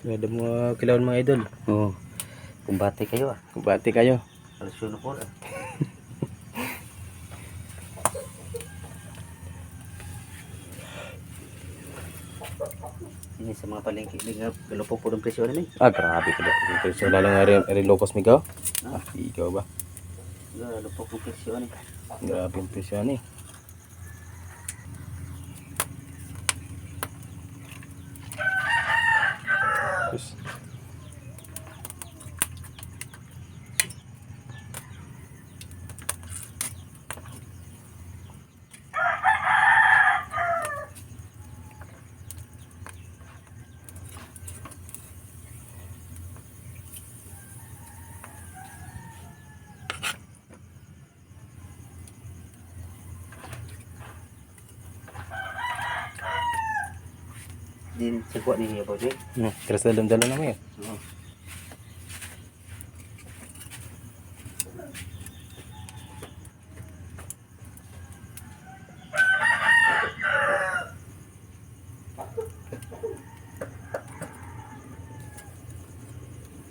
Kada mo kilawan mga idol. Oo. Kumbate kayo ah. Kubati kayo. Alasyon ako ah. Ini sa mga palengke, galupok po ng presyo na Ah, grabe ka? Presyo lalo nga rin, rin locos mi ka? Ah, ikaw ba? Galupok ng presyo ni. Grabe yung presyo ni. Yes. Din kuha ni Boy. Hmm, keras dalam-dalam naman yun. Oo.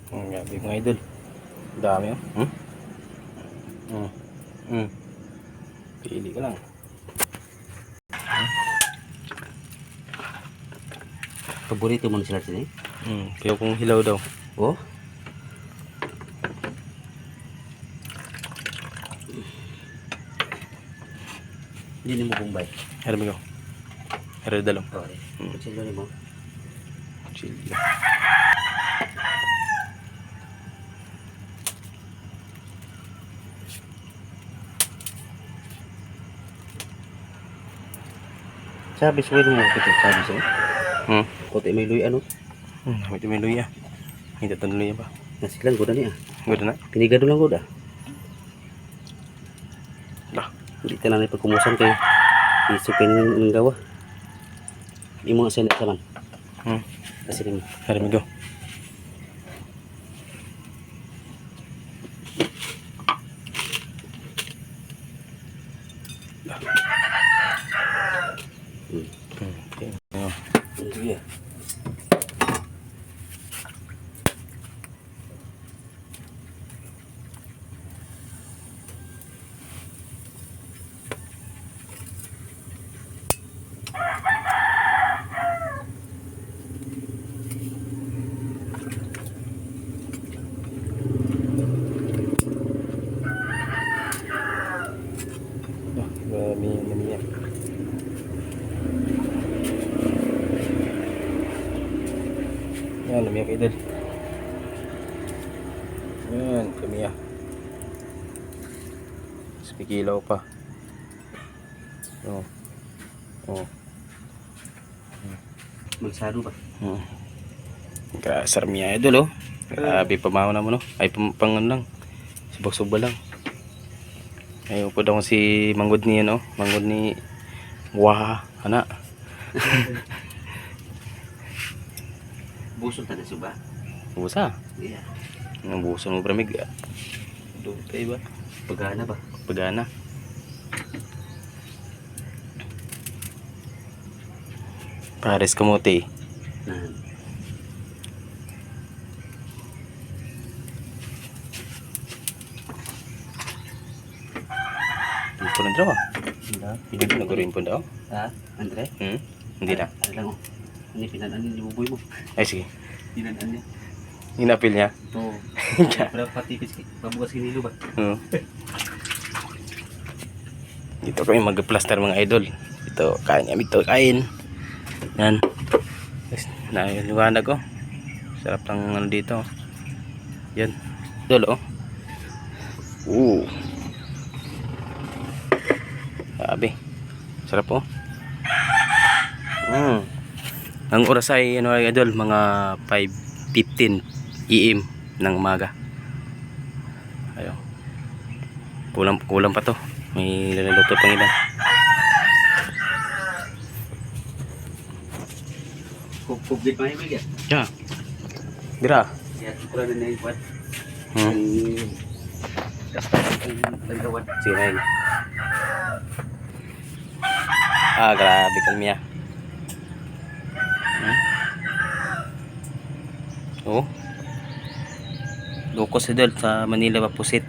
Hmm, grabe mga idol. Dami oh. Hmm? Hmm. Hmm. Pili ka lang. Paborito mo na sila eh. Hmm, kaya kung hilaw daw. Oh. Hindi mo kumbay. Harap ko. Harap dalong. Oh, eh. Hmm. Ni mo. Chill. Sabi sa mo kita sabi sa. Hmm. Kote may luy ano. Hmm, may tumiluya. Hindi ito luya ba? Nasilan ko na niya. Ganda na. Pinigado lang ko da. Lah. Hindi ka na pagkumusan kayo. Isukin ng gawa. Hindi mo nga sila sa man. Hmm. Kasi rin. Harap ko. Hmm. Hmm. Okay. Oh. Sige. Ah, Grabe yung lamiya. Yan, lamiya kayo idol. Yan, lamiya. Spikilaw pa. Oh. Oh. Magsado ba? Hmm. Kasar miya idol oh. Grabe pamahaw na mo no. Ay pang, pang ano lang. Subak-suba lang. Ayaw po daw si manggod ni ano, manggod ni Wah, ana. Busog ta na siya ba? Busa. Yeah. Ang buso mo pramig. Tayo ba? Pagana ba? Pagana. Pares kamote. Na. Pipo ng draw ah. Nagurin po daw. Ha? Andre? Hmm? Hindi na. Ano lang oh. Ano pinanan ni buboy mo? Ay sige. Pinanan niya. Inapil niya. To. Para patipis ki. Pabukas kinilo ba? Hmm. Dito kami mag-plaster mga idol. Ito, kain kami ito, kain. Yan. Naliwanag ko. Sarap ng ano dito. Yan. Idol oh. Oo. Sabi. Sarap oh. Mm. Ang oras ay ano mga idol, mga 5.15 AM ng umaga. Ayo. Kulang kulang pa to. May lalaluto pang ilan. Kublit pa yung ya. Ya. Dira. Ya, kulang na yung kwat. Hmm. Sige na yun. Ah, grabe kalmiya. Hmm? focus idol sa Manila Mapusit.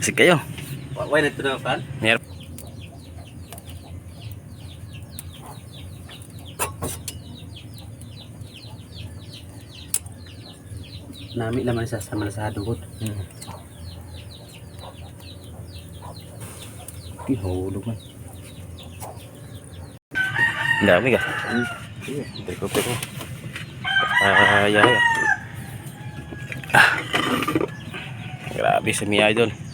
Kasi kayo. Why na ito na pan? Meron. Nami naman sa malasado ko. Hmm. Ihulog man. Ang dami ka. Sige, pero pero. Ah, yeah, yeah. Ah. Grabe sa Mia Idol.